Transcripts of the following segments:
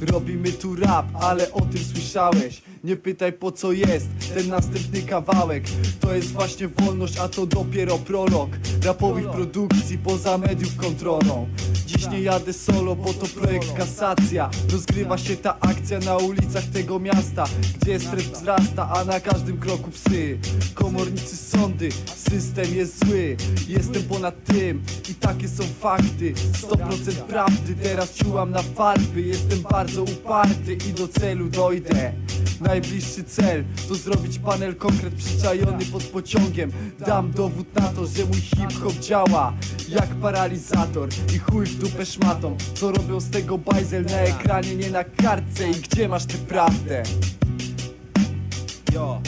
Robimy tu rap, ale o tym słyszałeś Nie pytaj po co jest ten następny kawałek. To jest właśnie wolność, a to dopiero prolog Rapowych produkcji poza mediów kontrolą. Dziś nie jadę solo, bo to projekt kasacja. Rozgrywa się ta akcja na ulicach tego miasta Gdzie stres wzrasta, a na każdym kroku psy. Komornicy sądy, system jest zły. Jestem ponad tym i takie są fakty. 100% prawdy, teraz czułam na farby. Jestem bardzo uparty i do celu dojdę Najbliższy cel to zrobić panel konkret przyczajony pod pociągiem Dam dowód na to, że mój hip-hop działa jak paralizator I chuj w dupę szmatą Co robią z tego bajzel na ekranie, nie na kartce I gdzie masz tę prawdę? Jo.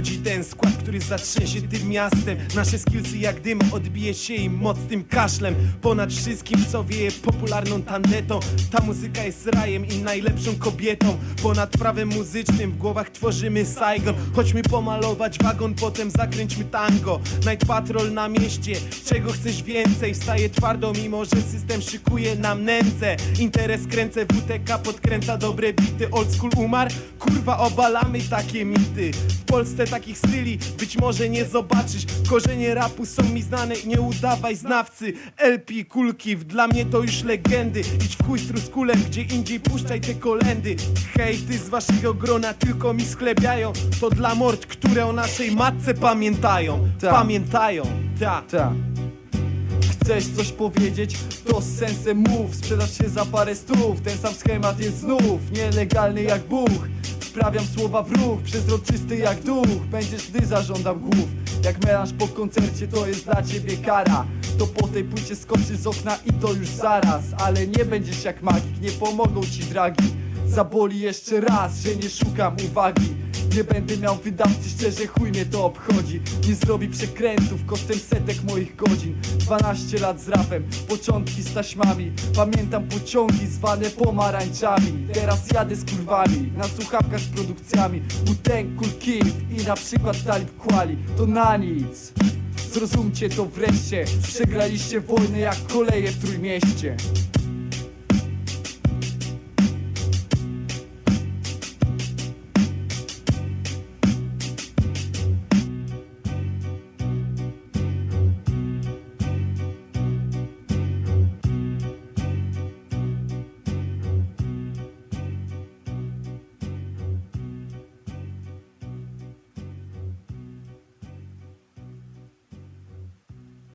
Wchodzi ten skład, który zatrzęsie tym miastem. Nasze skillsy jak dym odbije się im mocnym kaszlem. Ponad wszystkim co wieje popularną tandetą Ta muzyka jest rajem i najlepszą kobietą. Ponad prawem muzycznym w głowach tworzymy Saigon. Chodźmy pomalować wagon, potem zakręćmy tango. Night Patrol na mieście, czego chcesz więcej? Staję twardo mimo, że system szykuje nam nędzę. Interes kręcę, WTK podkręca dobre bity Old school umarł? Kurwa obalamy takie mity. W Polsce takich styli być może nie zobaczysz. Korzenie rapu są mi znane, nie udawaj znawcy. LP, kulki, dla mnie to już legendy. Idź w chuj z truskulem, gdzie indziej puszczaj te kolendy. Hejty z waszego grona tylko mi sklepiają. To dla mord, które o naszej matce pamiętają. Tak. Pamiętają, tak. Ta. Chcesz coś powiedzieć? To z sensem mów. Sprzedasz się za parę stów. Ten sam schemat jest znów. Nielegalny jak Bóg Wprawiam słowa w ruch Przezroczysty jak duch. Będziesz gdy zażądam głów. Jak melanż po koncercie to jest dla ciebie kara. To po tej płycie skoczysz z okna i to już zaraz. Ale nie będziesz jak magik Nie pomogą ci dragi Zaboli jeszcze raz, że nie szukam uwagi. Nie będę miał wydawcy, szczerze chuj mnie to obchodzi. Nie zrobi przekrętów kosztem setek moich godzin. 12 lat z rapem, początki z taśmami. Pamiętam pociągi zwane pomarańczami. Teraz jadę z kurwami, na słuchawkach z produkcjami. Butek, Cool Kid i na przykład Talib Kweli. To na nic. Zrozumcie to wreszcie. Przegraliście wojnę jak koleje w Trójmieście